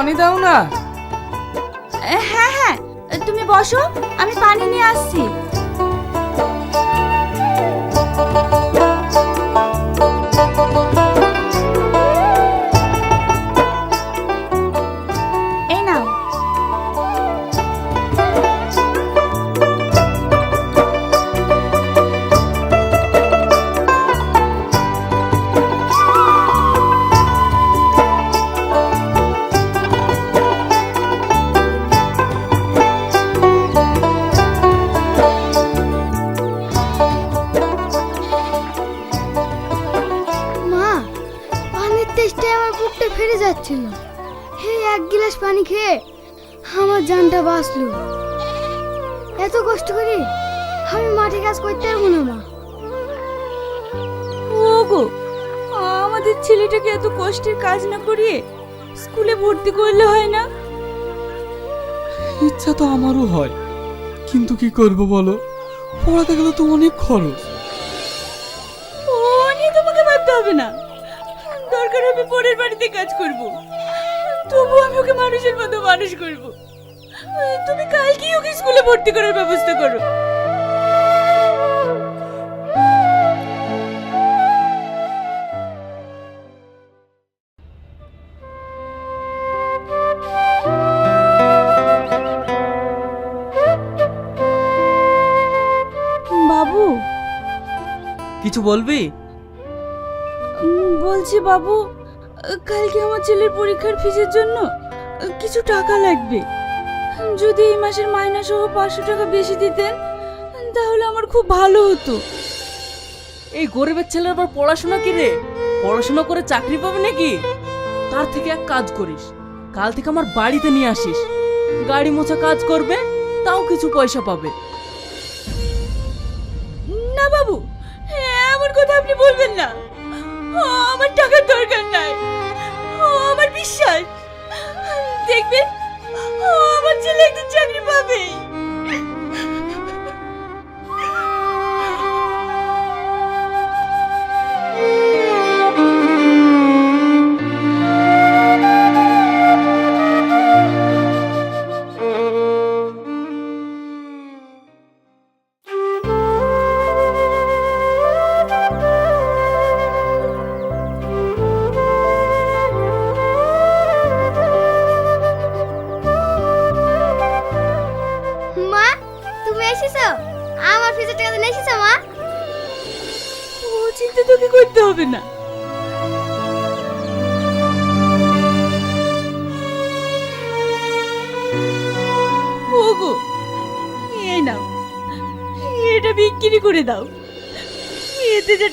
পানি দাও না। হ্যাঁ হ্যাঁ। তুমি বসো আমি পানি নিয়ে আসছি। কাজ না করিয়ে স্কুলে ভর্তি করলে হয় না? ইচ্ছা তো আমারও হয়। কিন্তু কি করব বলো? পড়াতে গেলে তো অনেক খরচ। ও নিয়ে তোমাকে ভাবতে হবে না। দরকার হবে পরের বাড়িতে কাজ করব। তবু আমি ওকে মানুষের মতো মানুষ করব। তুমি কালকেই ওকে স্কুলে ভর্তি করার ব্যবস্থা করো। কিছু বলবি? বলছি বাবু কালকে আমার ছেলের পরীক্ষার ফিজের জন্য কিছু টাকা লাগবে। যদি এই মাসের মাইনা সহ পাঁচশো টাকা বেশি দিতেন তাহলে আমার খুব ভালো হতো। এই গরিবের ছেলের আবার পড়াশোনা কি রে? পড়াশোনা করে চাকরি পাবে নাকি? তার থেকে এক কাজ করিস কাল থেকে আমার বাড়িতে নিয়ে আসিস। গাড়ি মোছা কাজ করবে তাও কিছু পয়সা পাবে।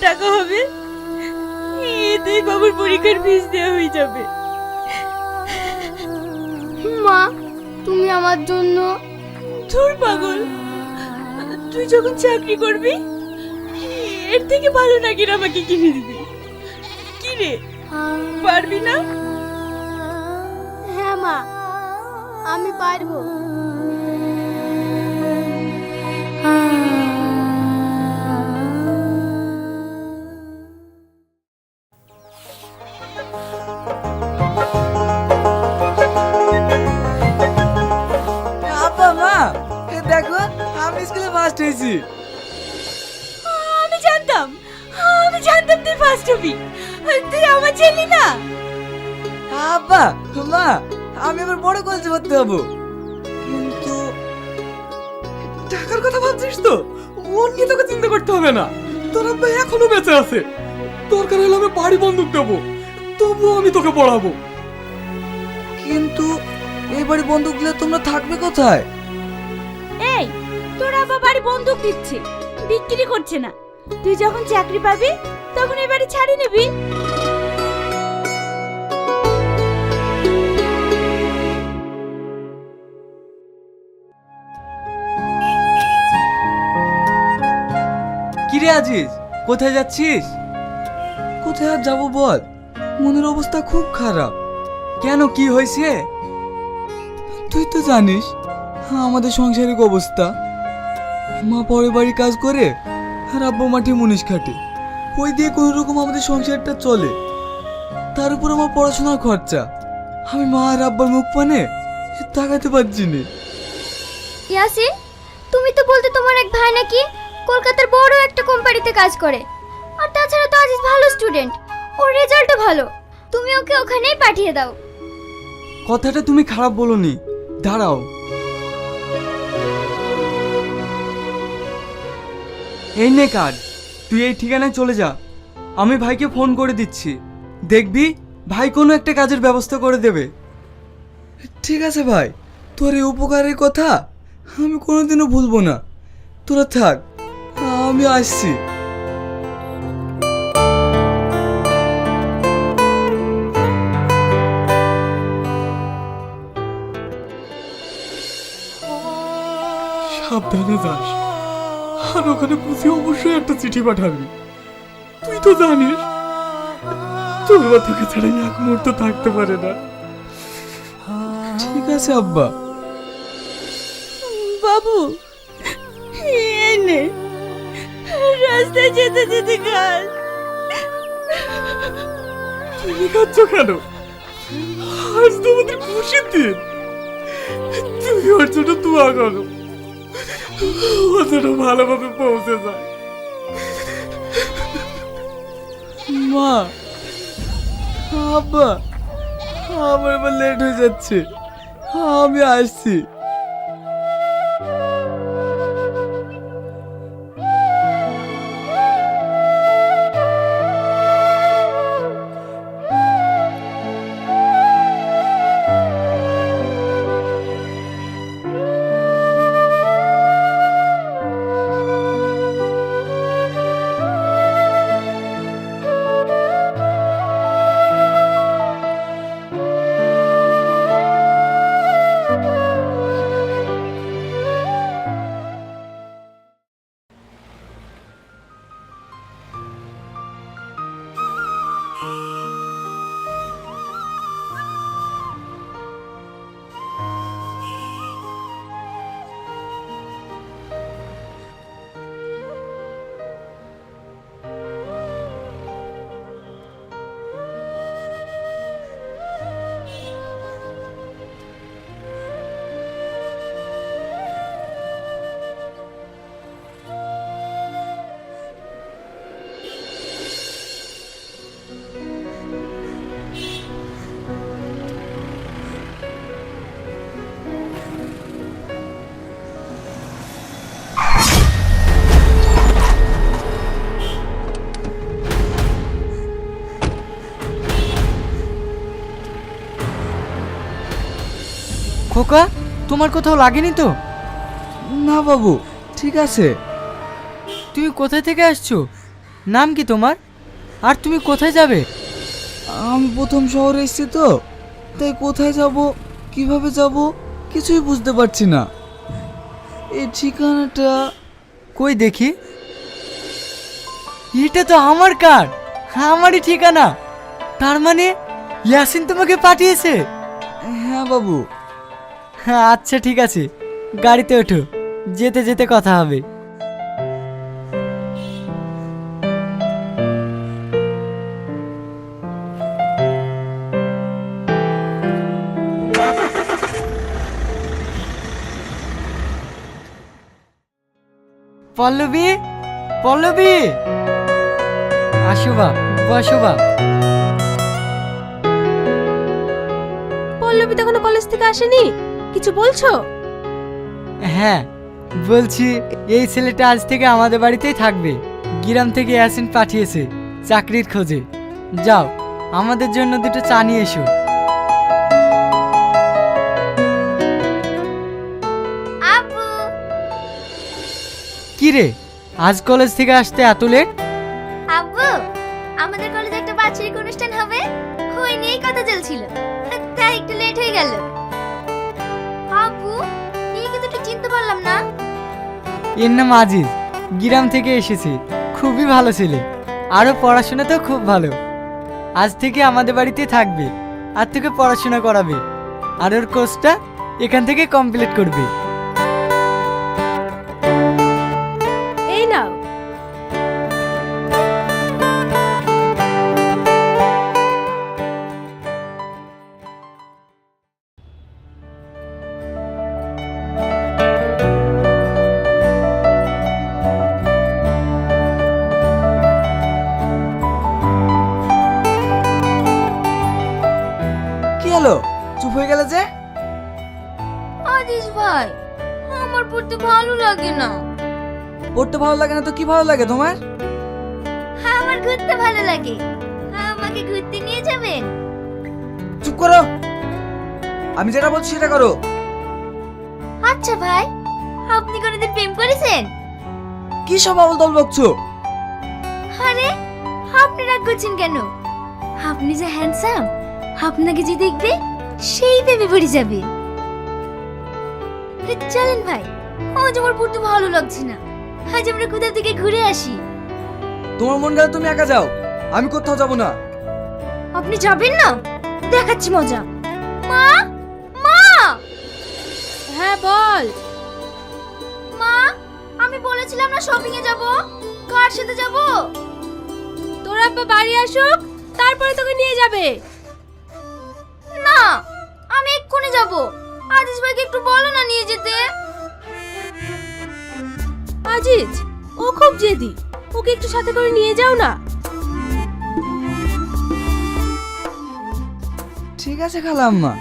টাকা হবে এতেই বাবুর পরীক্ষার ফিস দেওয়া হয়ে যাবে। মা তুমি আমার জন্য ধুর পাগল তুই যখন চাকরি করবি এর থেকে ভালো নাকি আমাকে কিনে দিবি। কি রে পারবি না? হ্যাঁ মা আমি পারব। টাকার কথা ভাবছিস তো? ওর নিয়ে তোকে চিন্তা করতে হবে না। তোর আব্বা এখনও বেঁচে আছে। দরকার হলে আমি বাড়ি বন্দুক দেবো। তবুও আমি তোকে পড়াবো। কিন্তু এই বাড়ি বন্দুক দিলে তোমরা থাকবে কোথায়? এই তোর আবার বাড়ি বন্দুক দিচ্ছে। বিক্রি করছে না। তুই যখন চাকরি পাবি তখন এই বাড়ি ছাড়ি নিবি। আজিজ কোথায় যাচ্ছিস? কোথায় আর যাব বল? মনের অবস্থা খুব খারাপ। কেন, কি হয়েছে? তুই তো জানিস, আমাদের সাংসারিক অবস্থা। মা পরে বাড়ি কাজ করে, আর আব্বা মাঠে মুনিশ খাটে। ওই দিয়ে কোনো রকম আমাদের সংসারটা চলে। তার উপর আমার পড়াশোনার খরচা। আমি মা আর আব্বার মুখ পানে তাকাতে পারছি না। ইয়াসিন তুমি তো বলতে তোমার এক ভাই নাকি? কলকাতার বড় একটা কোম্পানিতে কাজ করে। আর তাছাড়া তো আজিজ ভালো স্টুডেন্ট ওর রেজাল্টও ভালো। তুমি ওকে ওখানেই পাঠিয়ে দাও। কথাটা তুমি খারাপ বলনি। দাঁড়াও। এই নে কার্ড। তুই এই ঠিকানায় চলে যা। আমি ভাইকে ফোন করে দিচ্ছি। দেখবি, ভাই কোনো একটা কাজের ব্যবস্থা করে দেবে। ঠিক আছে ভাই। তোর এই উপকারের কথা আমি কোনোদিনও ভুলবো না। তোরা থাক। আমি আসছি। সাবধানে যাস। আর ওখানে পৌঁছে অবশ্যই একটা চিঠি পাঠাবি। তুই তো জানিস তোর মা তোকে ছাড়া এক মুহূর্ত থাকতে পারে না। ঠিক আছে আব্বা। বাবু এই নে। রাস্তায় যেতে যেতে গাছ তুমি খাচ্ছ কেন? আজ তো আমাদের খুশির দিন। তুমি ওর জন্য দোয়া করো। ও যেন ভালোভাবে পৌঁছে যায়। মা, আব্বা, আমার এবার লেট হয়ে যাচ্ছে। আমি আসছি। খোকা তোমার কোথাও লাগেনি তো? না বাবু ঠিক আছে। তুমি কোথায় থেকে আসছো? নাম কি তোমার? আর তুমি কোথায় যাবে? আমি প্রথম শহরে এসেছি তো তাই কোথায় যাব কীভাবে যাব কিছুই বুঝতে পারছি না। এই ঠিকানাটা? কই দেখি? এটা তো আমার কার্ড আমারই ঠিকানা। তার মানে ইয়াসিন তোমাকে পাঠিয়েছে? হ্যাঁ বাবু। হ্যাঁ আচ্ছা ঠিক আছে। গাড়িতে ওঠো। যেতে যেতে কথা হবে। পল্লবী? পল্লবী? আসো বাপ বসো বাপ পল্লবী কলেজ থেকে আসেনি? কিছু বলছো? হ্যাঁ বলছি এই ছেলেটা আজ থেকে আমাদের বাড়িতেই থাকবে। গ্রাম থেকে অ্যাসিন পাঠিয়েছে চাকরির খোঁজে। যাও আমাদের জন্য দুটো চা নিয়ে এসো। কি রে আজ কলেজ থেকে আসতে এত লেট? এর নাম আজিজ। গ্রাম থেকে এসেছি। খুবই ভালো ছেলে। আরও পড়াশোনা তো খুব ভালো। আজ থেকে আমাদের বাড়িতে থাকবে। আর তোকে পড়াশোনা করাবে। আর ওর কোর্সটা এখান থেকে কমপ্লিট করবে। পড়তে ভালো লাগে না তো কি ভালো লাগে তোমার? হ্যাঁ আমার ঘুরতে ভালো লাগে। আমাকে ঘুরতে নিয়ে যাবেন চুপ করো। আমি যেটা বলছি সেটা করো। আচ্ছা ভাই আপনি কোনোদিন প্রেম করেছেন? কি সব আবল তবল বকছো? আরে আপনি রাগ করছেন কেন? আপনি যে হ্যান্ডসাম আপনাকে যে দেখবে সেই প্রেমে পড়ে যাবে। চলেন ভাই আজ আমার পড়তে ভালো লাগছে না। আজ আমরা কোথা থেকে ঘুরে আসি। তোমার মন গেলে তুমি একা যাও। আমি কোথাও যাব না। আপনি যাবেন না? দেখাচ্ছি মজা। মা! মা! হ্যাঁ বল। মা আমি বলেছিলাম না শপিং এ যাব। কার সাথে যাব? তোর আব্বা বাড়ি আসুক তারপরে তোকে নিয়ে যাবে। না আমি এক্ষুনি যাব। আজিজ ভাইকে একটু বলো না নিয়ে যেতে। আজিজ ও খুব জেদি। ওকে একটু সাথে করে নিয়ে যাও না। ঠিক আছে খালাম্মা।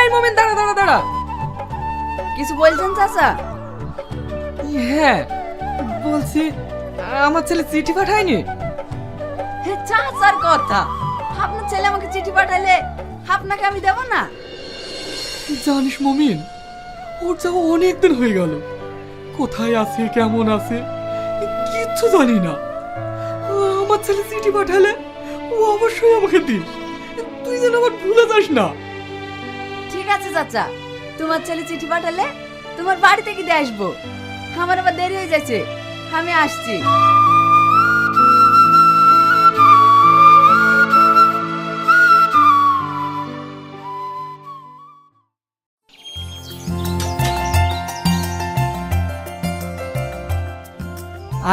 এই মোমেন দাঁড়া দাঁড়া দাঁড়া। কিছু বলছেন চাচা? হ্যাঁ বলছি আমার ছেলে চিঠি পাঠায়নি? চাচার কথা। আপনার ছেলে আমাকে চিঠি পাঠালে আপনাকে আমি দেব না? জানিস মমিন ওর যাওয়া অনেক দিন হয়ে গেল। কোথায় আছে কেমন আছে কিচ্ছু জানি না। আমার ছেলে চিঠি পাঠালে ও অবশ্যই আমাকে দিস। তুই যেন আমার ভুলে যাস না। ঠিক আছে চাচা তোমার ছেলে চিঠি পাঠালে তোমার বাড়ি থেকে দিয়ে আসব। আমার আবার দেরি হয়ে যাচ্ছে। আমি আসছি।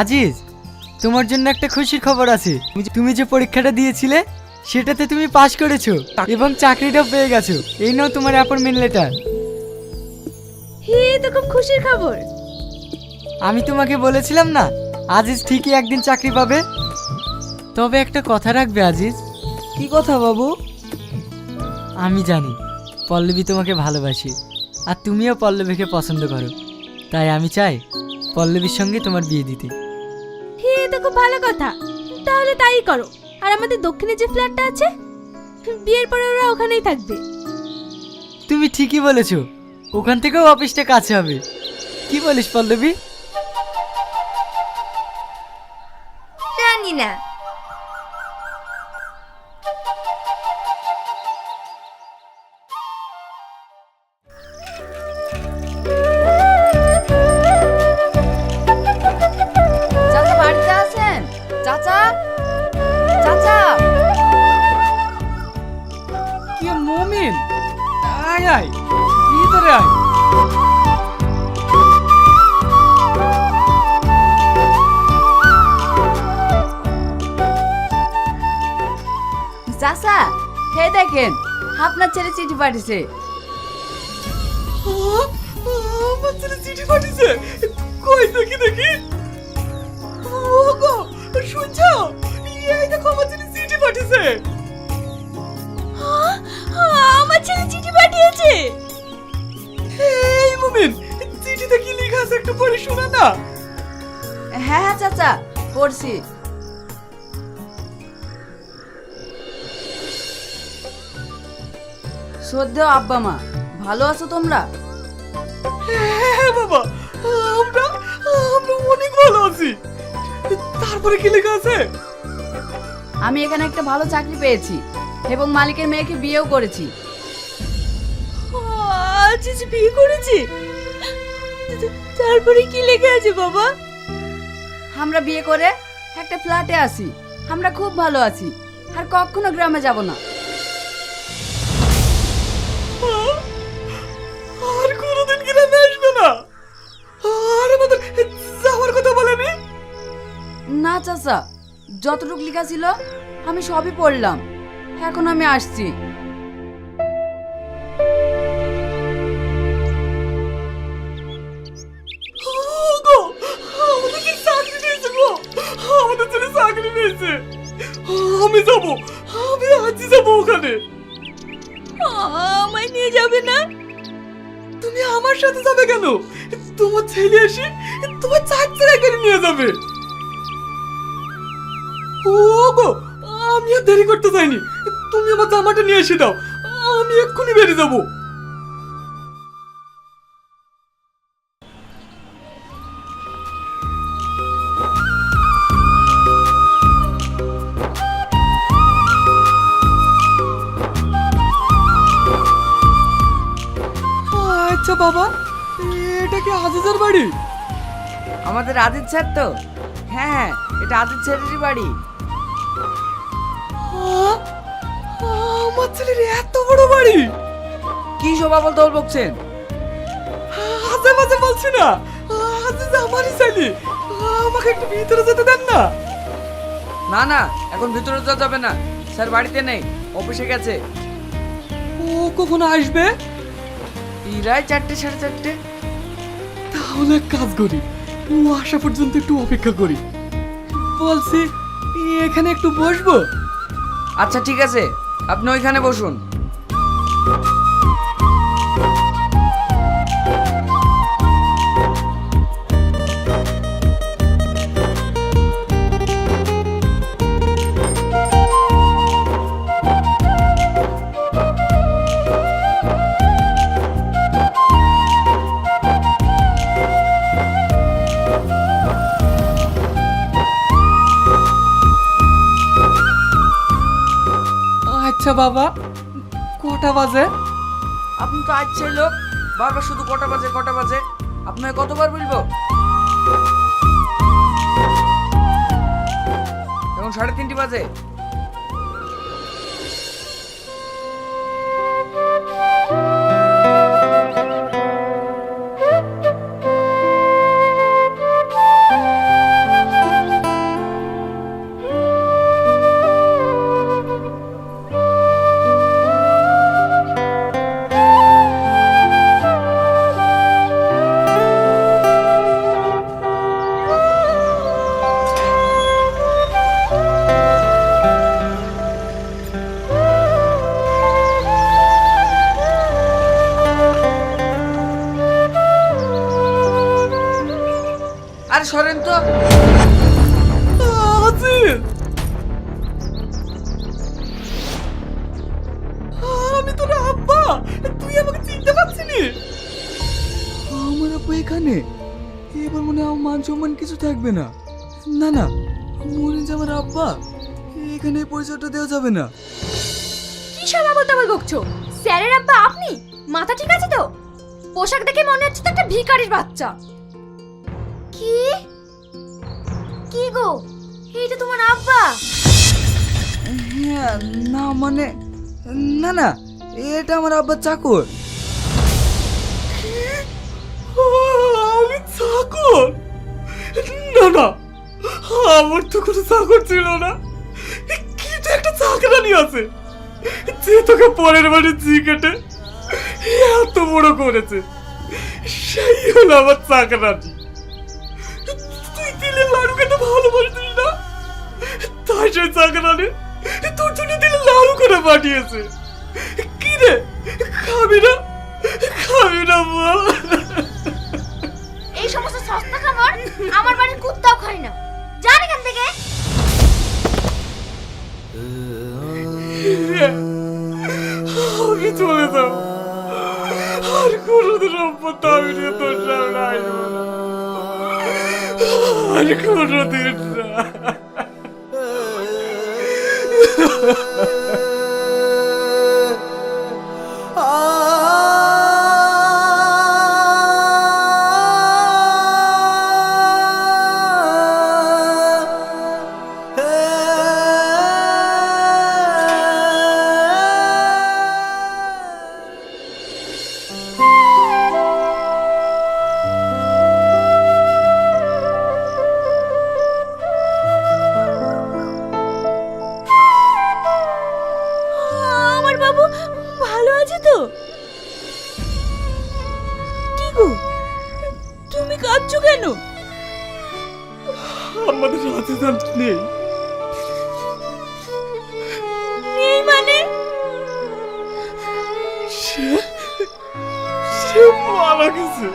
আজিজ তোমার জন্য একটা খুশির খবর আছে। তুমি যে পরীক্ষাটা দিয়েছিলে সেটাতে তুমি পাশ করেছ এবং চাকরিটাও পেয়ে গেছো। এই নাও তোমার অ্যাপয়েন্টমেন্ট লেটার হে তো খুব খুশির খবর। আমি তোমাকে বলেছিলাম না আজিজ ঠিকই একদিন চাকরি পাবে? তবে একটা কথা রাখবে আজিজ। কি কথা বাবু? আমি জানি পল্লবী তোমাকে ভালোবাসি আর তুমিও পল্লবীকে পছন্দ করো। তাই আমি চাই পল্লবীর সঙ্গে তোমার বিয়ে দিতে। হে তো খুব ভালো কথা। তাহলে তাই করো। আর আমাদের দক্ষিণে যে ফ্ল্যাটটা আছে বিয়ের পরে ওরা ওখানেই থাকবে। তুমি ঠিকই বলেছ ওখান থেকেও অফিসটা কাছে হবে। কি বলিস পল্লবী? জানি পাঠিয়েছে। আমার ছেলে চিঠি পাঠিয়েছে। কই দেখি দেখি। ওগো শুনছো এই দেখো আমার ছেলে চিঠি পাঠিয়েছে। আমার ছেলে চিঠি পাঠিয়েছে। এই মুমিন চিঠিতে কি লেখা আছে একটু পড়ে শোনা না। হ্যাঁ হ্যাঁ চাচা পড়ছি। শ্রদ্ধেয় আব্বা মা ভালো আছো তোমরা? হ্যাঁ বাবা আমরা আমরা অনেক ভালো আছি। তারপরে কি লেখা আছে? আমি এখানে একটা ভালো চাকরি পেয়েছি এবং মালিকের মেয়েকে বিয়েও করেছি। আজিজ বিয়ে করেছে? তারপরে কি লেখা আছে বাবা? আমরা বিয়ে করে একটা ফ্ল্যাটে আছি। আমরা খুব ভালো আছি। আর কখনো গ্রামে যাব না। চাচা যতটুকু লেখা ছিল আমি সবই পড়লাম। এখন আমি আসছি। বাবা? এটা কি আজিজার বাড়ি? আমাদের আদিত স্যার তো। হ্যাঁ হ্যাঁ এটা আদিত স্যারেরই বাড়ি। আ- আমার ছেলের এত বড় বাড়ি। কি শোভা বলতে বলছেন আজে মাঝে বলছি না আজিজ আমারই ছেলে। আমাকে একটু ভিতরে যেতে দেন না। না না এখন ভিতরে যাওয়া যাবে না। স্যার বাড়িতে নেই অফিসে গেছে। ও কখন আসবে? প্রায় চারটে সাড়ে চারটে। তাহলে এক কাজ করি ও আসা পর্যন্ত একটু অপেক্ষা করি। বলছি এখানে একটু বসবো? আচ্ছা ঠিক আছে। আপনি ওইখানে বসুন। আজকে লোক, বারবার শুধু কটা বাজে কটা বাজে। আপনাকে কতবার বলব? এখন সাড়ে তিনটি বাজে। পরিচয়টা দেওয়া যাবে না। কি সব আবল তাবল বকছো? স্যারের আব্বা আপনি? মাথা ঠিক আছে তো? পোশাক দেখে মনে হচ্ছে তো একটা ভিখারির বাচ্চা। কি? কি গো? এইটা তোমার আব্বা? হ্যাঁ না মানে না না এটা আমার আব্বার চাকর। আমি চাকর? না না আমার তো কোনো চাকর ছিল না। একটা চাকরানি আছে যে তোকে পরের বাড়ি জি কেটে এত বড় করেছে, সেই হলো আমার চাকরানি তুই দিলে লাড়ু কেটে ভালোবাসিস না? তাই সেই চাকরানি তোর জন্য দিলে লাড়ু করে পাঠিয়েছে। কি রে? খাবি না? খাবি না বল এই সমস্ত সস্তা খাবার আমার বাড়ির কুত্তাও খায় না। জান এখান থেকে। আমি চলে যাব আর কোনোদিন অব্যত মারা গেছে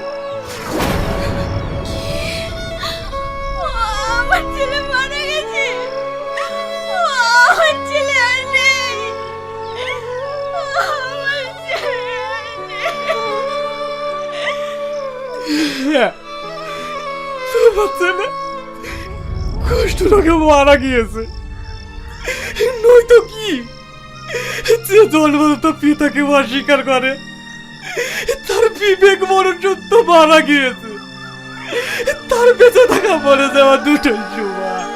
আমার ছেলে মারা গেছে আমার ছেলে আর নেই আমার ছেলে আর নেই। তোমার ছেলে কষ্ট লাগে মারা গিয়েছে নয়তো কি যে জন্মদত্ত পিতাকে অস্বীকার করে বিবেক মনোযোগ মারা গিয়েছে। তার বেঁচে থাকা মরে যাওয়া দুটোই সমান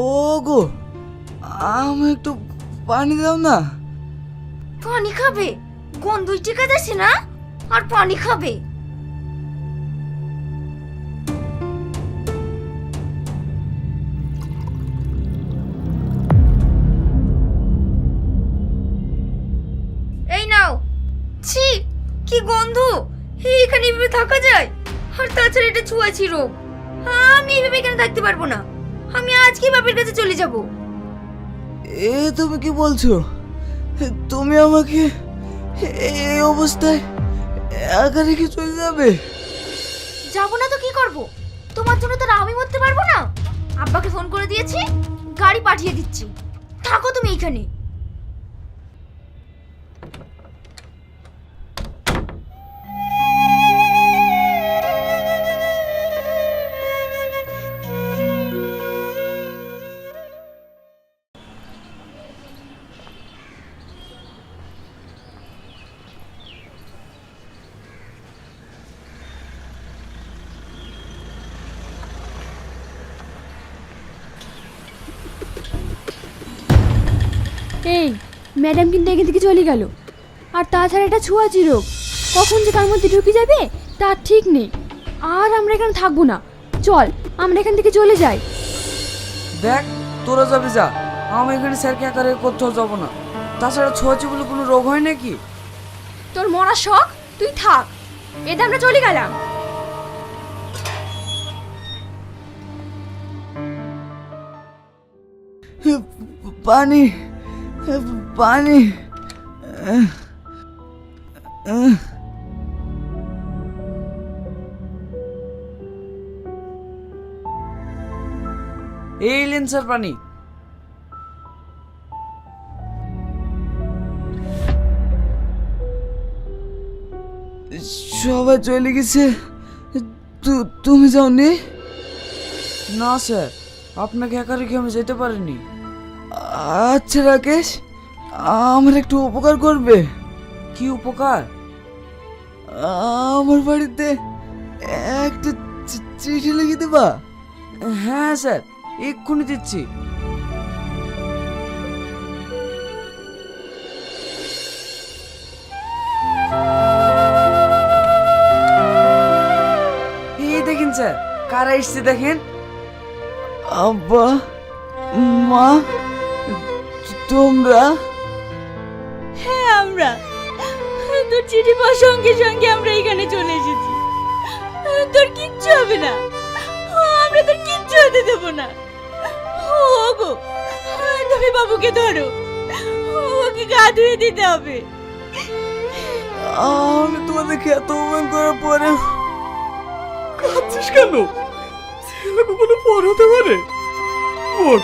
ও গো আমি একটু পানি দাও না। পানি খাবে? গন্ধই টিকা যাচ্ছে না? আর পানি খাবে। এই নাও। ছি, কি গন্ধ। এইখানে এভাবে থাকা যায়? আর তাছাড়া এটা ছুঁয়াছি রোগ আমি এভাবে এখানে থাকতে পারব না? আমি আজকে বাপের কাছে চলে যাব। এ তুমি কি বলছো? তুমি আমাকে এই অবস্থায় একা রেখে চলে যাবে? যাব না তো কি করব? তোমার জন্য তো আমি মরতে পারব না। আব্বাকে ফোন করে দিয়েছি, গাড়ি পাঠিয়ে দিচ্ছি। থাকো তুমি এইখানে ম্যাডাম কিন্তু এখান থেকে চলে গেল। আর তাছাড়া এটা ছোঁয়াচি রোগ। কখন যে কার মধ্যে ঢুকে যাবে তার ঠিক নেই। আর আমরা এখানে থাকব না। চল আমরা এখান থেকে চলে যাই। দেখ তোরা যাবে যা। আমি এখানে স্যারকে একা রেখে কোথাও যাব না। তাছাড়া ছোঁয়াচি বলে কোনো রোগ হয় নাকি? তোর মরা শখ? তুই থাক। এতে আমরা চলে গেলাম। পানি পানি। এই লেন স্যার পানি। সবাই চলে গেছে। তুমি যাওনি? না, স্যার। আপনাকে একা রেখে আমি যেতে পারিনি। আচ্ছা রাকেশ। আমার একটু উপকার করবে। কি উপকার? আমার বাড়িতে একটা চিঠি লিখে দেবা? হ্যাঁ স্যার, এক্ষুনি দিচ্ছি। দেখেন, স্যার, কারা এসছে দেখেন? আব্বা, মা, তোমরা? হ্যাঁ আমরা। তোর চিঠি পাওয়ার সঙ্গে সঙ্গে আমরা এখানে চলে এসেছি। তোর কিচ্ছু হবে না। আমরা তোর কিচ্ছু হতে দেবো না। ওগো, তুমি বাবুকে ধরো। ওকে গা ধুয়ে দিতে হবে। আমি তোমাদেরকে এত অপমান করার পরে কাঁদছিস কেন? ছেলে কখনো পর হতে পারে? ওঠ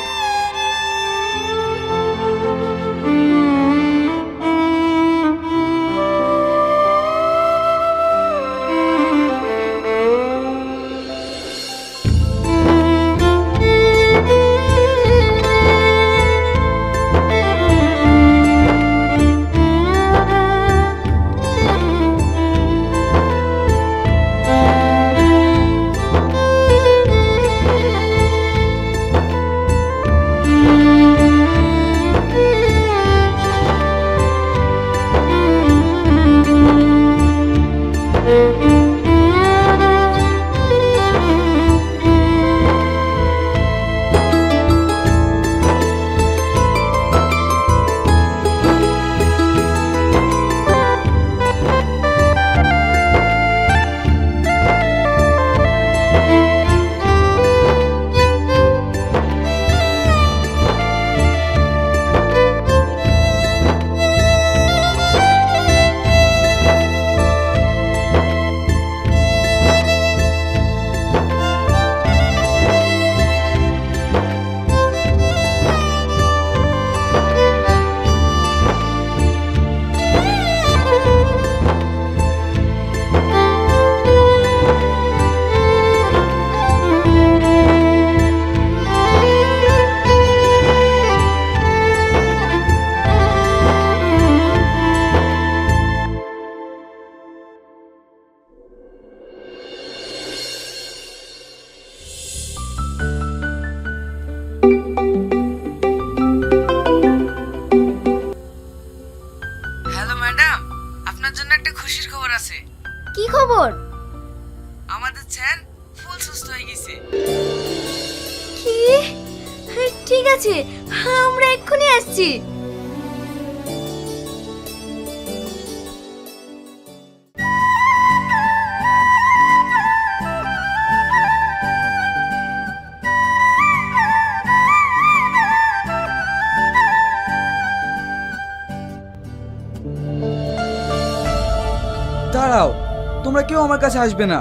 কেউ আমার কাছে আসবে না।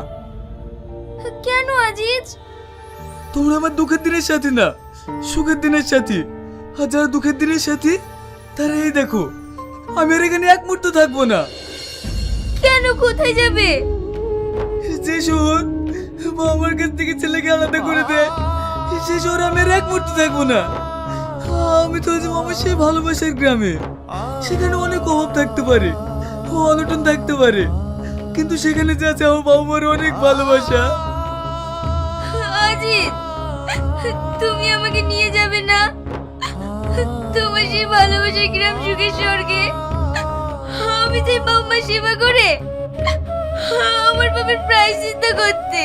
কেন আজিজ? তোমরা আমার দুঃখের দিনের সাথে না সুখের দিনের সাথে। আর যারা দুঃখের দিনের সাথে তারা এই দেখো আমি আর এখানে এক মুহূর্ত থাকব না। কেন কোথায় যাবে? যে শহর মা আমার কাছ থেকে ছেলেকে আলাদা করে দেয় সে শহরে আমি আর এক মুহূর্ত থাকব না। আমি তো যে আমার সেই ভালোবাসার গ্রামে সেখানে অনেক অভাব থাকতে পারে অনটন থাকতে পারে। কিন্তু সেখানে যে আছে আমার বাবা মার অনেক ভালোবাসা। আজিজ তুমি আমাকে নিয়ে যাবে না। তোমার সেই ভালোবাসা গ্রাম সুখের স্বর্গে। আমি যে বাবা সেবা করে আমার বাবার প্রায় চিন্তা করতে।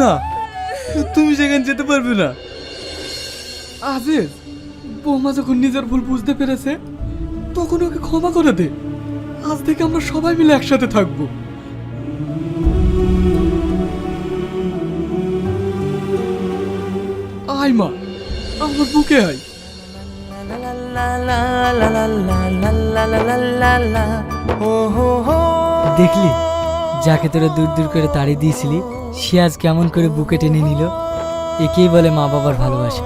না তুমি সেখানে যেতে পারবে না। আজিজ বৌমা যখন নিজের ভুল বুঝতে পেরেছে তখন ওকে ক্ষমা করে দে। আজ থেকে আমরা সবাই মিলে একসাথে থাকব। আয় মা, আমার বুকে আয়। দেখলি, যাকে তোরা দূর দূর করে তাড়িয়ে দিয়েছিলি, সে আজ কেমন করে বুকে টেনে নিল, একেই বলে মা বাবার ভালোবাসা।